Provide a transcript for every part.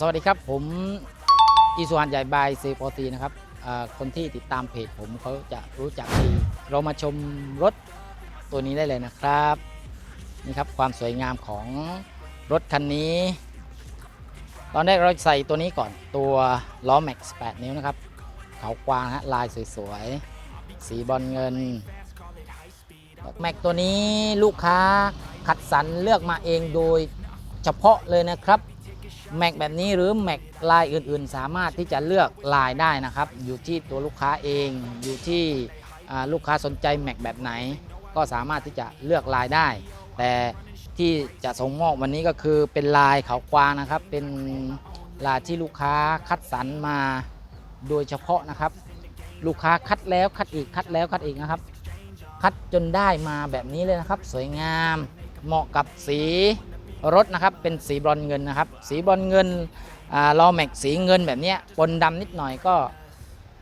สวัสดีครับ ผมอีสุวรรณใหญ่บายซีโปตีนะครับคนที่ติดตามเพจผมเขาจะรู้จักดีเรามาชมรถตัวนี้ได้เลยนะครับนี่ครับความสวยงามของรถคันนี้ ตอนแรกเราใส่ตัวนี้ก่อนตัวล้อแม็กซ์8นิ้วนะครับเขากวางฮะลายสวยๆ สีบอลเงินแม็กตัวนี้ลูกค้าคัดสรรเลือกมาเองโดยเฉพาะเลยนะครับ แม็กแบบนี้หรือแม็กลายอื่นๆ สามารถที่จะเลือกลายได้นะครับ อยู่ที่ตัวลูกค้าเองอยู่ที่ลูกค้าสนใจแม็กแบบไหน ก็สามารถที่จะเลือกลายได้ แต่ที่จะส่งมอบวันนี้ก็คือเป็นลายเขากวางนะครับ เป็นลายที่ลูกค้าคัดสรรมาโดยเฉพาะนะครับ ลูกค้าคัดแล้วคัดอีกคัดแล้วคัดอีกนะครับ คัดจนได้มาแบบนี้เลยนะครับ สวยงามเหมาะกับสี รถนะครับเป็นสีบรอนเงินนะครับ สีบรอนเงินลอแม็กสีเงินแบบนี้ปนดำนิดหน่อยก็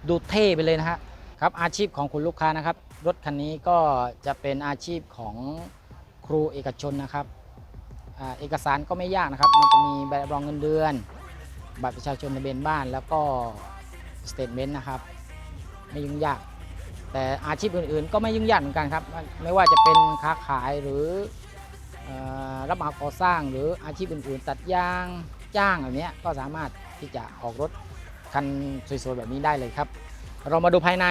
ดูเท่ไปเลยนะฮะครับอาชีพของคุณลูกค้านะครับ รถคันนี้ก็จะเป็นอาชีพของครูเอกชนนะครับอเอกสารก็ไม่ยากนะครับ มันจะมีใบรับรองเงินเดือน บัตรประชาชนทะเบียนบ้าน แล้วก็สเตทเมนต์นะครับ ไม่ยุ่งยาก แต่อาชีพอื่นๆ ก็ไม่ยุ่งยากเหมือนกันครับ ไม่ว่าจะเป็นค้าขายหรืออ รับเหมาก่อสร้างหรืออาชีพอื่นๆ ตัดยางจ้างแบบเนี้ยก็สามารถที่จะออกรถคันสวยๆแบบนี้ได้เลยครับ เรามาดูภายใน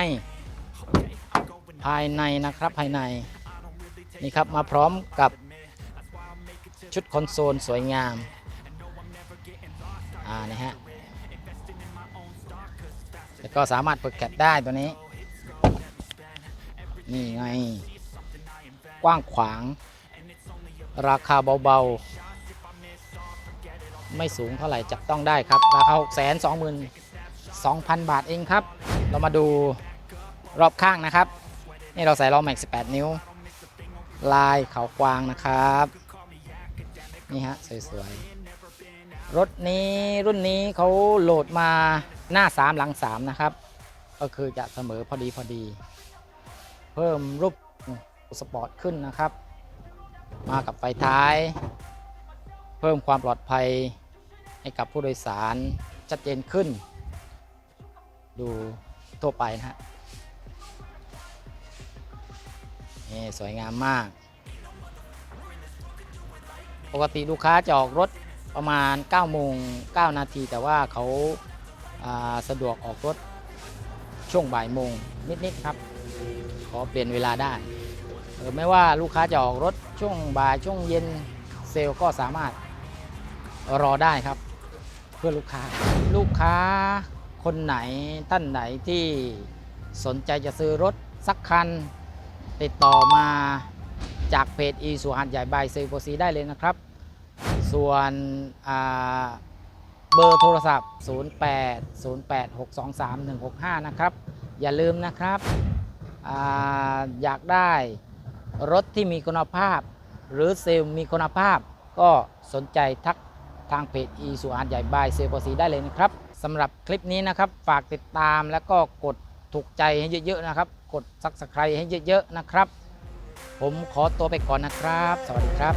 ภายในนะครับภายในนี่ครับมาพร้อมกับชุดคอนโซลสวยงามอ่านี่ฮะแล้วก็สามารถเปิดแกะได้ตัวนี้ นี่ไง กว้างขวาง ราคาเบาๆ ไม่สูงเท่าไหร่จับต้องได้ครับ ราคา 6 2 2 0 0 0 บาทเองครับ เรามาดูรอบข้างนะครับ นี่เราใส่ล้อแม็ก 18 นิ้ว ลายเขากวางนะครับ นี่ฮะ สวยๆ รถนี้รุ่นนี้เขาโหลดมาหน้า 3 หลัง 3 นะครับ ก็คือจะเสมอพอดีพอดี เพิ่มรูปสปอร์ตขึ้นนะครับ มากับไฟท้าย เพิ่มความปลอดภัยให้กับผู้โดยสารชัดเจนขึ้น ดูทั่วไปนะฮะนี่สวยงามมาก ปกติลูกค้าจะออกรถประมาณ9โมง9นาที แต่ว่าเขาาสะดวกออกรถช่วงบ่ายโมงนิด ๆ ครับ ขอเปลี่ยนเวลาได้ เออไม่ว่าลูกค้าจะออกรถช่วงบ่ายช่วงเย็นเซลล์ก็สามารถรอได้ครับ เพื่อลูกค้า ลูกค้าคนไหนท่านไหนที่สนใจจะซื้อรถสักคัน ติดต่อมาจากเพจอีสุหันใหญ่บายเซลโปซีได้เลยนะครับ ส่วนเบอร์โทรศัพท์ 08 08 623 165 นะครับ อย่าลืมนะครับออยากได้ รถที่มีคุณภาพ หรือเซลล์มีคุณภาพ ก็สนใจทักทางเพจอีสุอาร์ใหญ่บายเซลล์ภาษีได้เลยนะครับสำหรับคลิปนี้นะครับ ฝากติดตามแล้วก็กดถูกใจให้เยอะๆนะครับ กดซักสไครให้เยอะๆนะครับ ผมขอตัวไปก่อนนะครับ สวัสดีครับ